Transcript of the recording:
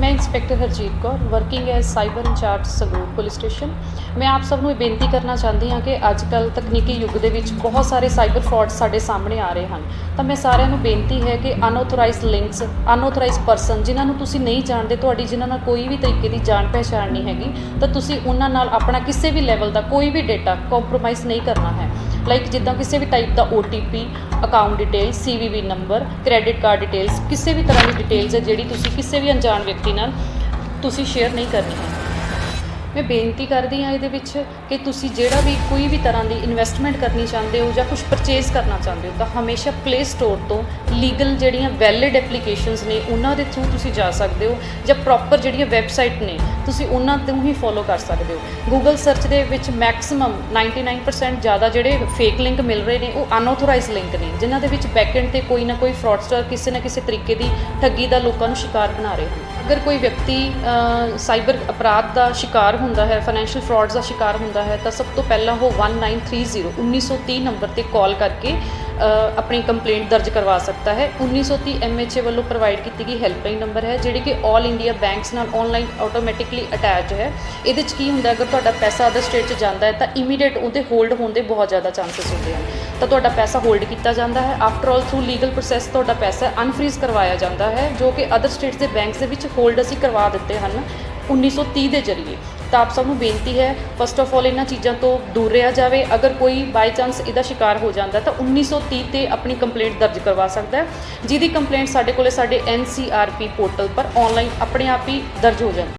ਮੈਂ inspector Harjit Kaur working as cyber in charge Sangrur police station. ਮੈਂ ਆਪ ਸਭ ਨੂੰ ਇਹ ਬੇਨਤੀ ਕਰਨਾ ਚਾਹੁੰਦੀ ਹਾਂ ਕਿ ਅੱਜ ਕੱਲ ਤਕਨੀਕੀ ਯੁੱਗ ਦੇ ਵਿੱਚ ਬਹੁਤ ਸਾਰੇ ਸਾਈਬਰ ਫਰਾਡ ਸਾਡੇ ਸਾਹਮਣੇ ਆ ਰਹੇ ਹਨ। ਤਾਂ ਮੈਂ ਸਾਰਿਆਂ ਨੂੰ ਬੇਨਤੀ ਹੈ ਕਿ ਅਨਆਥੋਰਾਈਜ਼ਡ ਲਿੰਕਸ ਅਨਆਥੋਰਾਈਜ਼ਡ ਪਰਸਨ ਜਿਨ੍ਹਾਂ ਨੂੰ ਤੁਸੀਂ ਨਹੀਂ ਜਾਣਦੇ, ਤੁਹਾਡੀ ਜਿਨ੍ਹਾਂ ਨਾਲ ਕੋਈ ਵੀ ਤਰੀਕੇ ਦੀ ਜਾਣ ਪਹਿਚਾਣ ਨਹੀਂ ਹੈਗੀ, ਤਾਂ ਤੁਸੀਂ ਉਹਨਾਂ ਨਾਲ ਆਪਣਾ ਕਿਸੇ ਵੀ ਲੈਵਲ ਦਾ ਕੋਈ ਵੀ ਡਾਟਾ ਕੰਪਰੋਮਾਈਜ਼ ਨਹੀਂ ਕਰਨਾ ਹੈ। ਲਾਈਕ ਜਿੱਦਾਂ ਕਿਸੇ ਵੀ ਟਾਈਪ ਦਾ OTP account detail CVV number credit card details ਕਿਸੇ ਵੀ ਤਰ੍ਹਾਂ ਦੀ ਡਿਟੇਲਸ ਹੈ ਜਿਹੜੀ ਤੁਸੀਂ ਕਿਸੇ ਵੀ ਅਣਜਾਣ ਵਿਅਕਤੀ ਨਾਲ ਤੁਸੀਂ ਸ਼ੇਅਰ ਨਹੀਂ ਕਰਨੀ। ਹੈ ਮੈਂ ਬੇਨਤੀ ਕਰਦੀ ਹਾਂ ਇਹਦੇ ਵਿੱਚ ਕਿ ਤੁਸੀਂ ਜਿਹੜਾ ਵੀ ਕੋਈ ਵੀ ਤਰ੍ਹਾਂ ਦੀ ਇਨਵੈਸਟਮੈਂਟ ਕਰਨੀ ਚਾਹੁੰਦੇ ਹੋ ਜਾਂ ਕੁਝ ਪਰਚੇਸ ਕਰਨਾ ਚਾਹੁੰਦੇ ਹੋ, ਤਾਂ ਹਮੇਸ਼ਾ ਪਲੇ ਸਟੋਰ ਤੋਂ ਲੀਗਲ ਜਿਹੜੀਆਂ ਵੈਲਿਡ ਐਪਲੀਕੇਸ਼ਨਸ ਨੇ ਉਹਨਾਂ ਦੇ ਥਰੂ ਤੁਸੀਂ ਜਾ ਸਕਦੇ ਹੋ ਜਾਂ ਪ੍ਰੋਪਰ ਜਿਹੜੀਆਂ ਵੈਬਸਾਈਟ ਨੇ, ਤੁਸੀਂ ਉਹਨਾਂ ਤੋਂ ਹੀ ਫੋਲੋ ਕਰ ਸਕਦੇ ਹੋ। ਗੂਗਲ ਸਰਚ ਦੇ ਵਿੱਚ ਮੈਕਸਿਮਮ 99% ਜ਼ਿਆਦਾ ਜਿਹੜੇ ਫੇਕ ਲਿੰਕ ਮਿਲ ਰਹੇ ਨੇ, ਉਹ ਅਨਆਥੋਰਾਈਜ਼ਡ ਲਿੰਕ ਨੇ, ਜਿਨ੍ਹਾਂ ਦੇ ਵਿੱਚ ਬੈਕਐਂਡ ਤੇ ਕੋਈ ਨਾ ਕੋਈ ਫਰਾਡਸਟਰ ਕਿਸੇ ਨਾ ਕਿਸੇ ਤਰੀਕੇ ਦੀ ਠੱਗੀ ਦਾ ਲੋਕਾਂ ਨੂੰ ਸ਼ਿਕਾਰ ਬਣਾ ਰਹੇ ਹਨ ਅਗਰ ਕੋਈ ਵਿਅਕਤੀ ਸਾਈਬਰ ਅਪਰਾਧ ਦਾ ਸ਼ਿਕਾਰ ਹੁੰਦਾ ਹੈ ਫਾਈਨੈਂਸ਼ੀਅਲ ਫਰਾਡਸ ਦਾ ਸ਼ਿਕਾਰ ਹੁੰਦਾ ਹੈ, ਤਾਂ ਸਭ ਤੋਂ ਪਹਿਲਾਂ ਉਹ 1930 1930 ਨੰਬਰ ਤੇ ਕਾਲ ਕਰਕੇ ਆਪਣੀ ਕੰਪਲੇਂਟ ਦਰਜ ਕਰਵਾ ਸਕਦਾ ਹੈ। 1930 ਐਮਐਚਏ ਵੱਲੋਂ ਪ੍ਰੋਵਾਈਡ ਕੀਤੀ ਗਈ ਹੈਲਪਲਾਈਨ ਨੰਬਰ ਹੈ, ਜਿਹੜੀ ਕਿ 올 ਇੰਡੀਆ ਬੈਂਕਸ ਨਾਲ ਆਨਲਾਈਨ ਆਟੋਮੈਟਿਕਲੀ ਅਟੈਚ ਹੈ। ਇਹਦੇ 'ਚ ਕੀ ਹੁੰਦਾ, ਅਗਰ ਤੁਹਾਡਾ ਪੈਸਾ ਅਦਰ ਸਟੇਟ 'ਚ ਜਾਂਦਾ ਹੈ, ਤਾਂ ਇਮੀਡੀਏਟ ਉਹਦੇ ਹੋਲਡ ਹੋਣ ਦੇ ਬਹੁਤ ਜ਼ਿਆਦਾ ਚਾਂਸਸ ਹੁੰਦੇ ਹਨ। ਤਾਂ ਤੁਹਾਡਾ ਪੈਸਾ ਹੋਲਡ ਕੀਤਾ ਜਾਂਦਾ ਹੈ। After all through legal process ਤੁਹਾਡਾ ਪੈਸਾ ਅਨਫਰੀਜ਼ ਕਰਵਾਇਆ ਜਾਂਦਾ ਹੈ, ਜੋ ਕਿ ਅਦਰ ਸਟੇਟਸ ਦੇ ਬੈਂਕਸ ਦੇ ਵਿੱਚ ਹੋਲਡ ਅਸੀਂ ਕਰਵਾ ਦਿੱਤੇ ਹਨ। 1930 ਦੇ ਜ਼ਰੀਏ। ਤਾਂ ਆਪ ਸਭ ਨੂੰ ਬੇਨਤੀ ਹੈ ਫਸਟ ਆਫ ਆਲ ਇਹਨਾਂ ਚੀਜ਼ਾਂ ਤੋਂ ਦੂਰ ਰਿਹਾ ਜਾਵੇ। ਅਗਰ ਕੋਈ ਬਾਈ ਚਾਂਸ ਇਹਦਾ ਸ਼ਿਕਾਰ ਹੋ ਜਾਂਦਾ, ਤਾਂ 1930 ਤੇ ਆਪਣੀ ਕੰਪਲੇਂਟ ਦਰਜ ਕਰਵਾ ਸਕਦਾ ਹੈ। ਜਿਹਦੀ ਕੰਪਲੇਂਟ ਸਾਡੇ ਕੋਲੇ ਸਾਡੇ NCRP ਪੋਰਟਲ ਪਰ ਆਨਲਾਈਨ ਆਪਣੇ ਆਪ ਹੀ ਦਰਜ ਹੋ ਜਾਂਦੀ